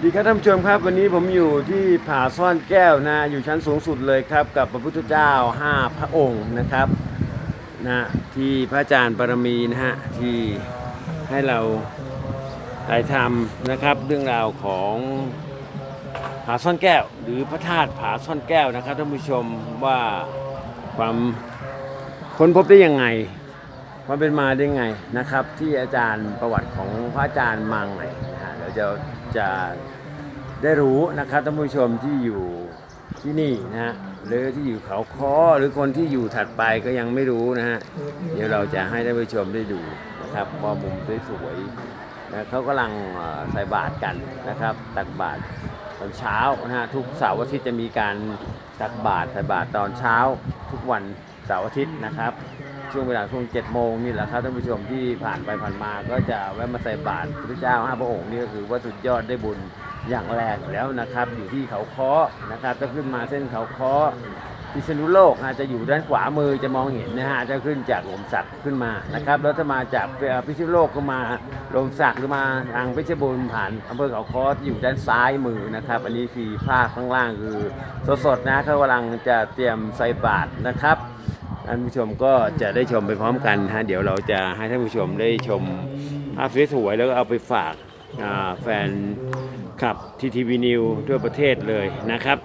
วัสดีครับท่านผู้ชมครับ วันนี้ผมอยู่ที่ผาซ่อนแก้วนะอยู่ชั้นสูงสุดเลยครับ กับพระพุทธเจ้าห้าพระองค์นะครับนะที่พระอาจารย์ปรมีนะฮะที่ให้เราถ่ายทำนะครับ เรื่องราวของผาซ่อนแก้ว หรือพระธาตุผาซ่อนแก้วนะครับท่านผู้ชมว่าความค้นพบได้ยังไงความเป็นมาได้ยังไงนะครับ ที่อาจารย์ประวัติของพระอาจารย์มังไหนนะฮะเรา จะจะได้รู้นะครับท่านผู้ชมที่อยู่ที่นี่นะฮะหรือที่อยู่เขาค้อหรือคนที่อยู่ถัดไปก็ยังไม่รู้นะฮะเดี๋ยวเราจะให้ท่านผู้ชมได้ดูนะครับว่ามุมสวยๆนะเขากำลังใส่บาตรกันนะครับ ตักบาตรตอนเช้านะฮะทุกเสาร์อาทิตย์จะมีการตักบาตรใส่บาตรตอนเช้า ทุกวันเสาร์อาทิตย์นะครับ ช่วงเวลาช่วงเจ็ดโมงนี่แหละครับท่านผู้ชมที่ผ่านไปผ่านมาก็จะแวะมาใส่บาตรพระเจ้าห้าพระองค์นี่ก็คือว่าสุดยอดได้บุญอย่างแรกแล้วนะครับ อยู่ที่เขาค้อนะครับจะขึ้นมาเส้นเขาค้อพิษณุโลกอาจจะอยู่ด้านขวามือจะมองเห็นนะฮะจะขึ้นจากลมสักขึ้นมานะครับแล้วถ้ามาจากพิษณุโลกก็มาลมสักหรือมาทางเพชรบูรณ์ผ่านอำเภอเขาค้ออยู่ด้านซ้ายมือนะครับ อันนี้คือภาพข้างล่างคือสดๆนะเขากำลังจะเตรียมใส่บาตรนะครับ ท่านผู้ชมก็จะได้ชมไปพร้อมกันฮะเดี๋ยวเราจะให้ท่านผู้ชมได้ชมภาพสวยๆแล้วก็เอาไปฝากแฟนคลับทีทีวีนิวทั่วประเทศเลยนะครับ